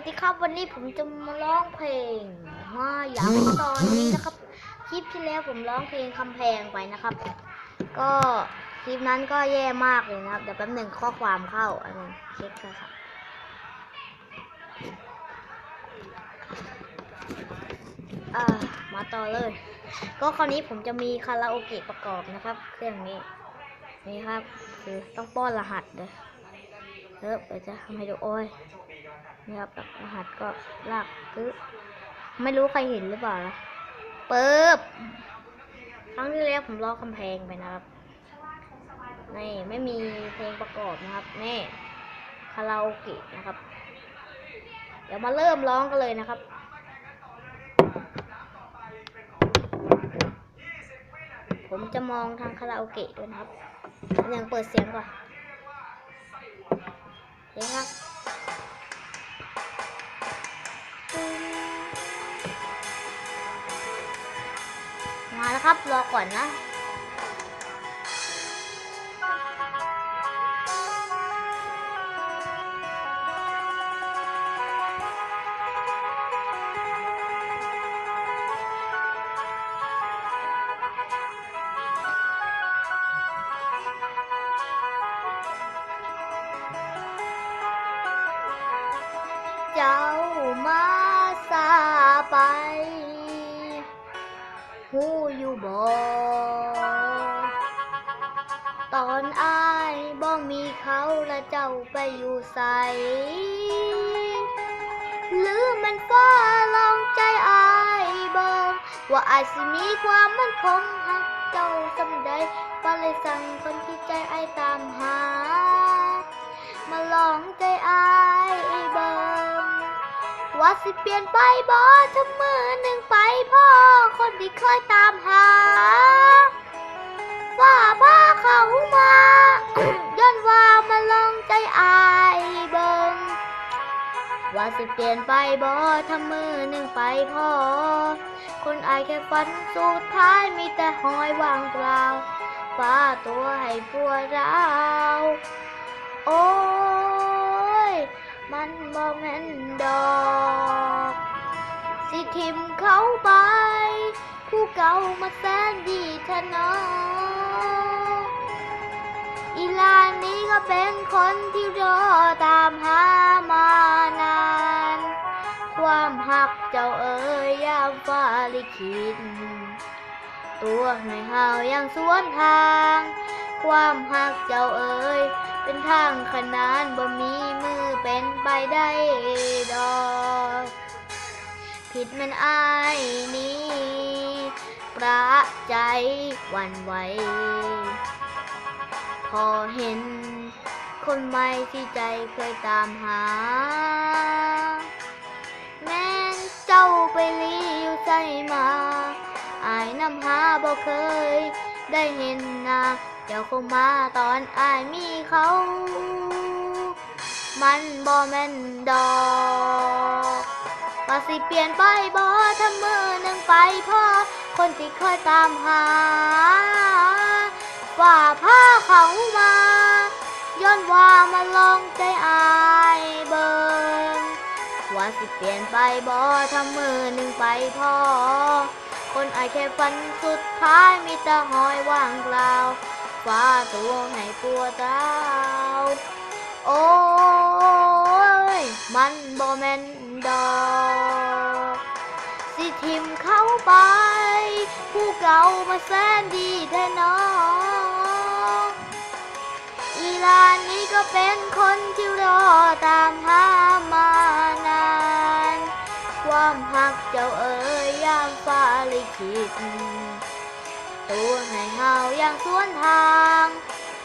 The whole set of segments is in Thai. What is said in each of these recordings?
วัสดีครับวันนี้ผมจะมาร้องเพลงมาอยากตอนนี้นะครับ คลิปที่แล้วผมร้องเพลงคำแพงไปนะครับ ก็คลิปนั้นก็แย่มากเลยนะครับ เดี๋ยวแป๊บหนึ่งข้อความเข้าอันนึงเช็คกันครับอ่ามาต่อเลย ก็คราวนี้ผมจะมีคาราโอเกะประกอบนะครับ เครื่องนี้นี่ครับ คือต้องป้อนรหัสเลยเริ่มเดี๋ยวจะทำให้ดูโอ้ย นี่ครับรหัสก็ลากคือไม่รู้ใครเห็นหรือเปล่านะปึ๊บครั้งที่แล้วผมลอกกำแพงไปนะครับนี่ไม่มีเพลงประกอบนะครับนี่คาราโอเกะนะครับ เดี๋ยวมาเริ่มร้องกันเลยนะครับผมจะมองทางคาราโอเกะด้วยนะครับยังเปิดเสียงก่อนเฮ้ยครับ ครับ รอก่อนนะเจ้ามา ตอนอายบ่มีเขาและเจ้าไปอยู่ใส หรือมันฟ้าลองใจอายบ่ว่าอายสิมีความมั่นคงหักเจ้าจำได้ก็เลยสั่งคนที่ใจอายตามหา มาลองใจอายบิ่ง ว่าสิเปลี่ยนไปบ่ถ้ามือหนึ่งไปพ่อ คนที่เคยตามหาว่าพาเขามาย้อนว่ามาลองใจอายเบิงว่าสิเปลี่ยนไปบ่ถ้ามือหนึ่งไปพ่อ คนอายแค่ฝันสุดท้ายมีแต่หอยวางเปล่าฟ้าตัวให้ปวดร้าวโอ้ มันบ่แม่นดอก สิทิมเขาไป ผู้เก่ามาแสนดีแทนออีลานนี้ก็เป็นคนที่รอตามหามานาน ความหักเจ้าเอ๋ยยามฟ้าลิขิตตัวในหาวยังสวนทาง ความหักเจ้าเอ๋ยเป็นทางขนานบ่มีมือ เป็นไปได้ดอกผิดมันอายนี้ประใจวันไหว พอเห็นคนใหม่ที่ใจเคยตามหา แม้นเจ้าไปลีอยู่ใสมาอายนำหาบ่เคย ได้เห็นหน้าเจ้าคงมาตอนอายมีเขา มันบ่แม่นดอกว่าสิเปลี่ยนไปบ่ถ้ามือหนึ่งไปพ่อคนที่เคยตามหาว่าพาเขามาย้อนว่ามาลองใจอายเบิงว่าสิเปลี่ยนไปบ่ถ้ามือหนึ่งไปพ่อคนอายแค่ฝันสุดท้ายมีแต่หอยว่างเปล่าฟ้าตัวให้ปวดร้าว โอ้ย มันบ่แมนดอกสิทิมเข้าไป ผู้เก่ามาแสนดีแท้น้องอีลานนี้ก็เป็นคนที่รอตามหามานาน ความหักเจ้าเอ๋ยยามฟ้าลิขิตตัวให้เฮาอย่างสวนทาง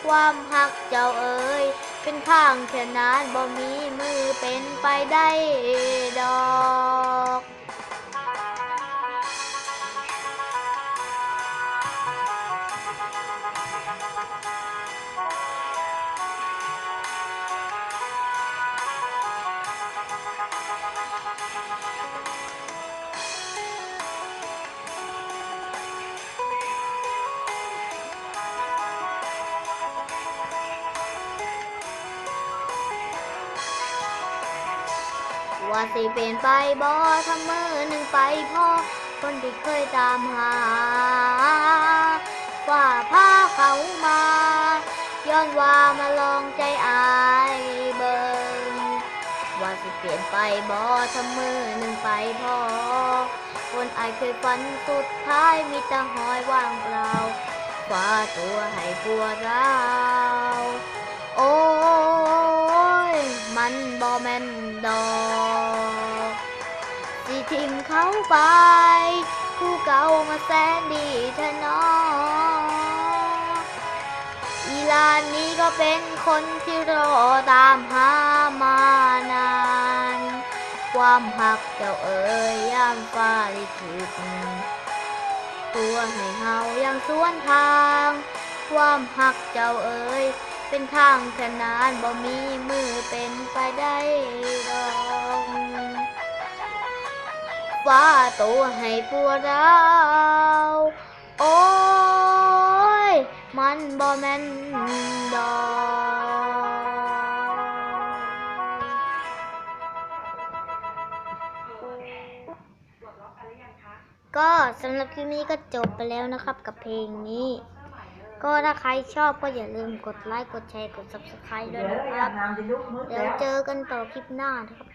ความหักเจ้าเอ๋ย เป็นทางแค่นั้นบ่มีมือเป็นไปได้ดอก ว่าสิเปลี่ยนไปบ่ทำมือหนึ่งไปพ่อคนที่เคยตามหาฝ่าพาเขามา ย้อนว่ามาลองใจอายเบิงว่าสิเปลี่ยนไปบ่ทำมือหนึ่งไปพ่อคนอายเคยฝันสุดท้ายมีแต่หอยว่างเปล่าฝ่าตัวให้ปวดร้าโอ้ มันบ่แมนดอกสิทิมเขาไป ผู้เก่ามาแสนดีเธอน้ออีลานนี้ก็เป็นคนที่รอตามหามานาน ความหักเจ้าเอ๋ยย่ามฟ้าลิขิตตัวให้เฮายังสวนทาง ความหักเจ้าเอ๋ย เป็นทางขนานบ่มีมือเป็นไปได้ดอกฟ้าตัวให้ปวดร้าวโอ้ย มันบ่แม่นดอกก็สำหรับคลิปนี้ก็จบไปแล้วนะครับกับเพลงนี้ ก็ถ้าใครชอบก็อย่าลืมกดไลค์ กดแชร์ กด subscribe ด้วยเดี๋ยวนะคอารับบน้ำจะลุกมืดเดี๋ยวแล้วเจอกันต่อคลิปหน้านะครับ